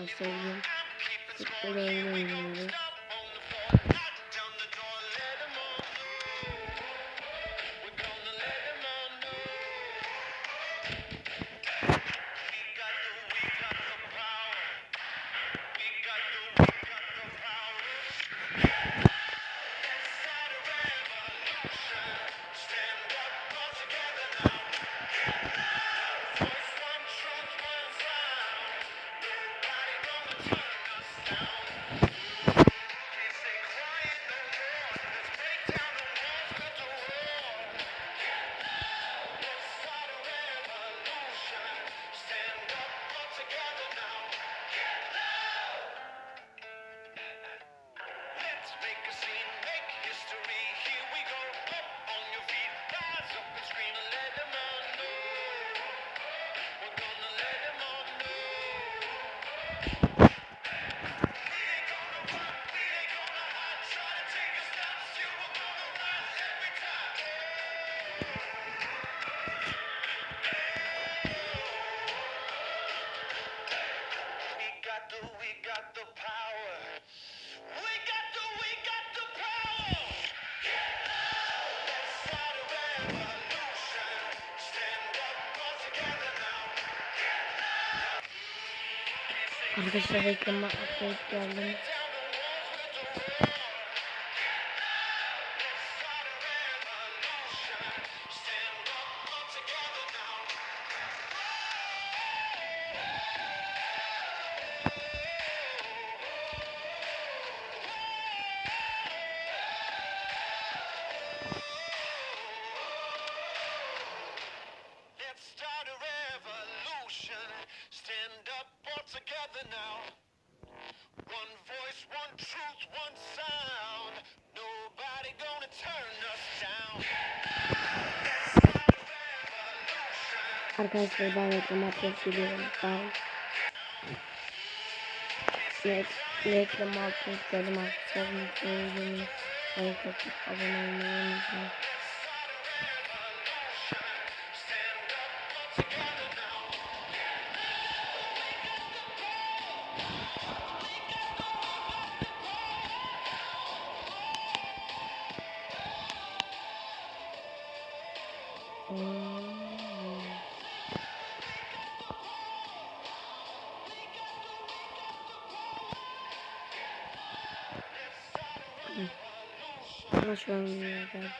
arkadaşlar. Futbol oynayın abi. Arkadaşlar reklama atlayıp geldim. Arkadaşlar ben reklama atlayıp geliyorum. Bye. Rek reklama atlayıp geldim arkadaşlar. Videoyu like atıp abone olmayı unutmayın. Ama şu an ben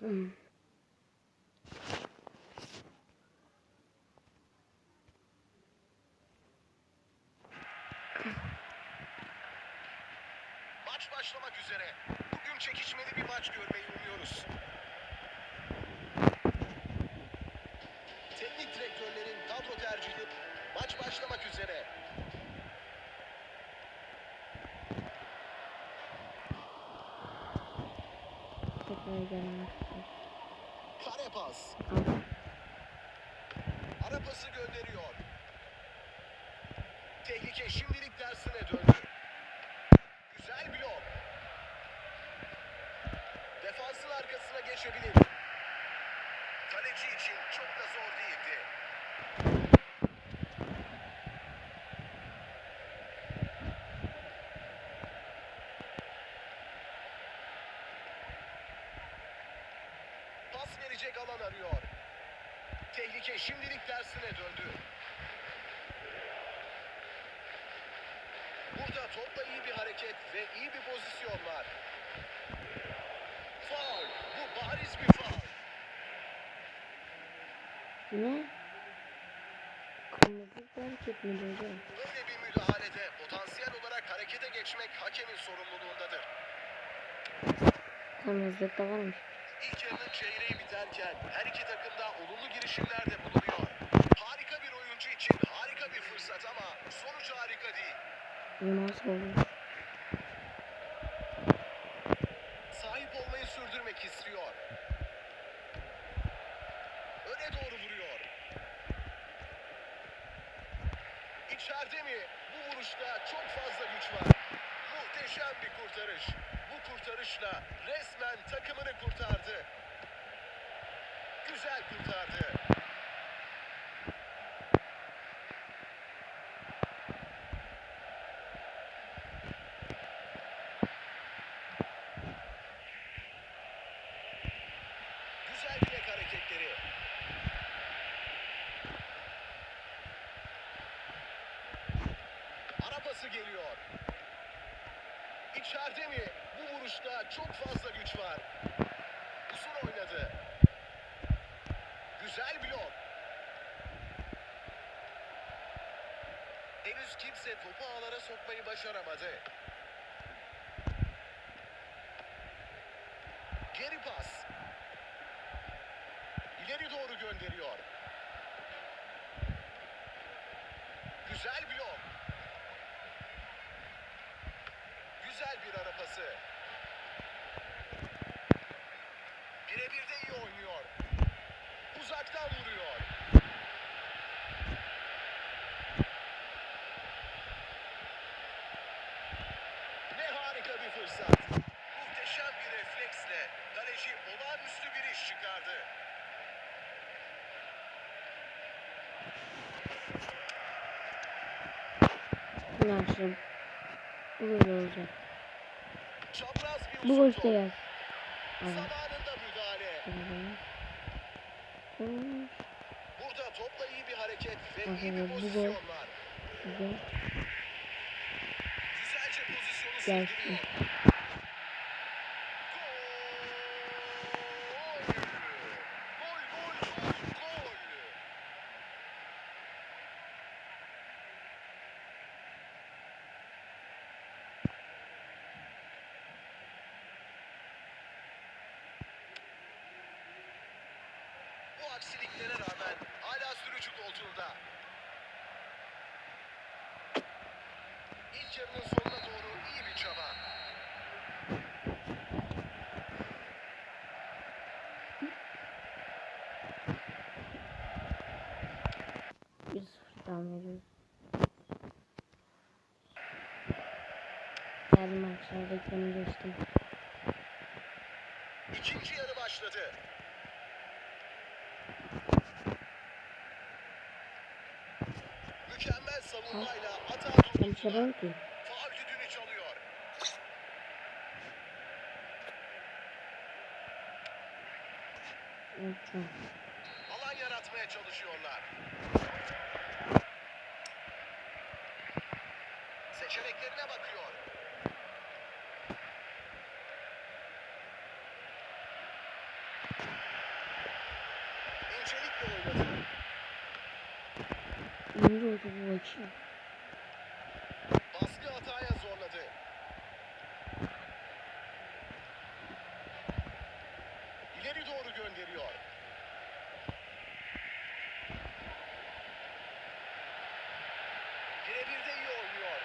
Hmm. Başlamak üzere. Bugün çekişmeli bir maç görmeyi umuyoruz. Teknik direktörlerin kadro tercihi maç başlamak üzere. Tekrar gelmek Kare pas. Ara pası gönderiyor. Tehlike şimdilik tersine döndü. Güzel blok. Defansın arkasına geçebilir. Kaleci için çok da zor değildi. Pas verecek alan arıyor. Tehlike şimdilik tersine döndü. Burada topla iyi bir hareket ve iyi bir pozisyon var. Faul. Bu bariz bir faul. Ne? Kırmızı fark miydi hocam? Böyle bir müdahalede potansiyel olarak harekete geçmek hakemin sorumluluğundadır. Kırmızılık da varmış. İlk yarının çeyreği biterken her iki takım da olumlu girişimlerde bulunuyor. Harika bir oyuncu için harika bir fırsat ama sonuç harika değil. Bu nasıl? Sahip olmayı sürdürmek istiyor. Öne doğru vuruyor. İçeride mi? Bu vuruşta çok fazla güç var. Muhteşem bir kurtarış. Bu kurtarışla resmen takımını kurtardı. Güzel kurtardı. Güzel bilek hareketleri. Ara pası geliyor. İçeride mi? Bu vuruşta çok fazla güç var. Uzun oynadı. Güzel blok. Henüz kimse topu ağlara sokmayı başaramadı. Geri pas. İleri doğru gönderiyor. Güzel blok. Güzel bir ara pası. Birebir de iyi oynuyor. Uzaktan vuruyor. Ne harika bir fırsat. Muhteşem bir refleksle kaleci olağanüstü bir iş çıkardı. Bu böyle olacak. Bu. Şöyle. Koş. Burada topla iyi bir hareket ve iyi bir pozisyon var. Güzel. Güzelce pozisyonu sürdürüyor. Aksiliklere rağmen hala sürücü koltuğunda. İlk yarının sonuna doğru iyi bir çaba. Bir sıfırdan veriyoruz. Geldim arkadaşlar reklamı geçtim. İkinci yarı başladı. Ben yapamam ki. Alan yaratmaya çalışıyorlar. Seçeneklerine bakıyor. İncelikle oynadı. İyi oldu bu maçı. Baskı hataya zorladı. İleri doğru gönderiyor. Birebir de iyi oynuyor.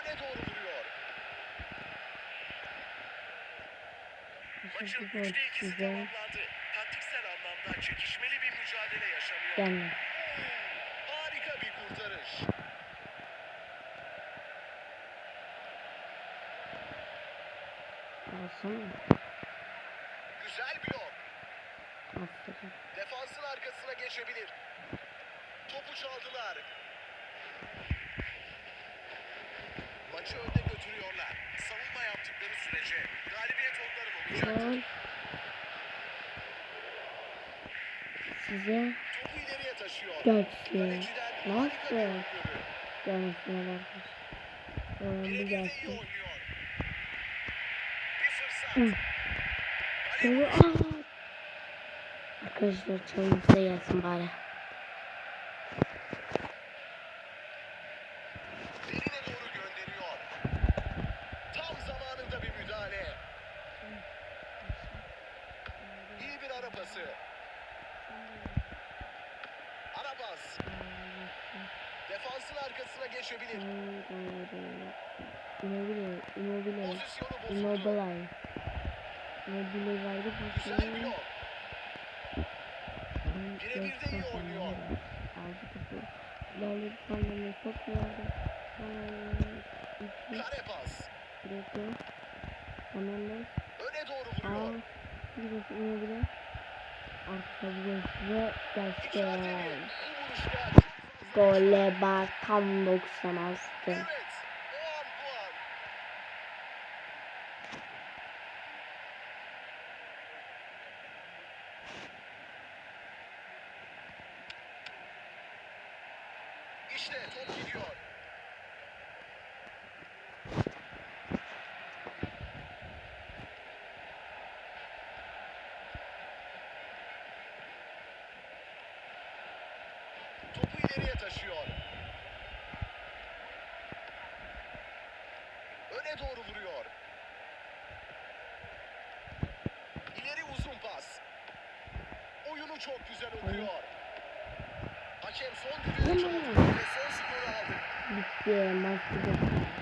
Öne doğru vuruyor. Maçın Teşekkür 3'te 2'si size. tamamlandı. Taktiksel anlamda çekişmeli bir mücadele yaşanıyor. Gelme. Harika bir kurtarış. Alsana. Güzel blok. Aferin. Defansın arkasına geçebilir. Topu çaldılar. Maçı önde götürüyorlar. Savunma yaptıkları sürece galibiyet onların olacak. Lan. Size gelsin. Nasıl? Gelmesine bakmış. Sonra bir gelsin. aa. Arkadaşlar çalın size gelsin bari. derine doğru gönderiyor. Tam zamanında bir müdahale. İyi bir ara pası. Ara pas. Defansın arkasına geçebilir. Immobile. Immobile. Immobile. Ne bile verdi Güzel pozisyonu. blok. Birebir de iyi oynuyor. Aldı topu. İlerledi sanırım çok. İki. Kare pas. Bırakıyor. Fernandes. Öne doğru Aa. vuruyor. Bir. Arka bir ve İçeride Bu vuruşta Gole bak tam 90 astı. Evet. O an bu an. İşte top gidiyor. Topu ileriye taşıyor. Öne doğru vuruyor. İleri uzun pas. Oyunu çok güzel okuyor. Hakem son düdüğünü çaldı ve son skoru aldı. Bitti. Maç bitti.